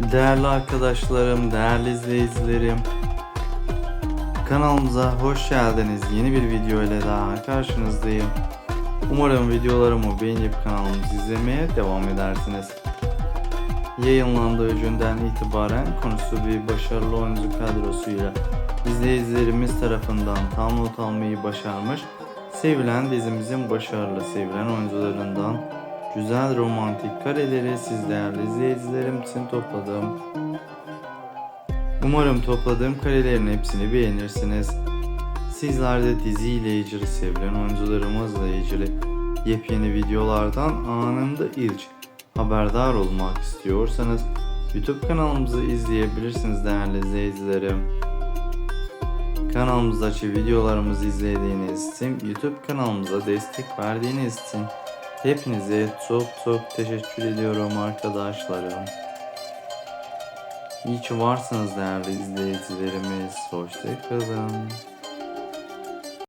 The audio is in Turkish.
Değerli arkadaşlarım, değerli izleyicilerim. Kanalımıza hoş geldiniz. Yeni bir video ile daha karşınızdayım. Umarım videolarımı beğenip kanalımızı izlemeye devam edersiniz. Yayınlandığı günden itibaren konusu bir başarılı oyuncu kadrosuyla izleyicilerimiz tarafından tam not almayı başarmış, sevilen dizimizin başarılı sevilen oyuncularından güzel romantik kareleri siz değerli izleyicilerim için topladım. Umarım topladığım karelerin hepsini beğenirsiniz. Sizler de diziyle ilgili sevilen oyuncularımızla ilgili yepyeni videolardan anında ilk haberdar olmak istiyorsanız YouTube kanalımızı izleyebilirsiniz değerli izleyicilerim. Kanalımızdaki videolarımızı izlediğiniz için, YouTube kanalımıza destek verdiğiniz için hepinize çok çok teşekkür ediyorum arkadaşlarım. İyi ki varsınız değerli izleyicilerimiz. Hoşçakalın.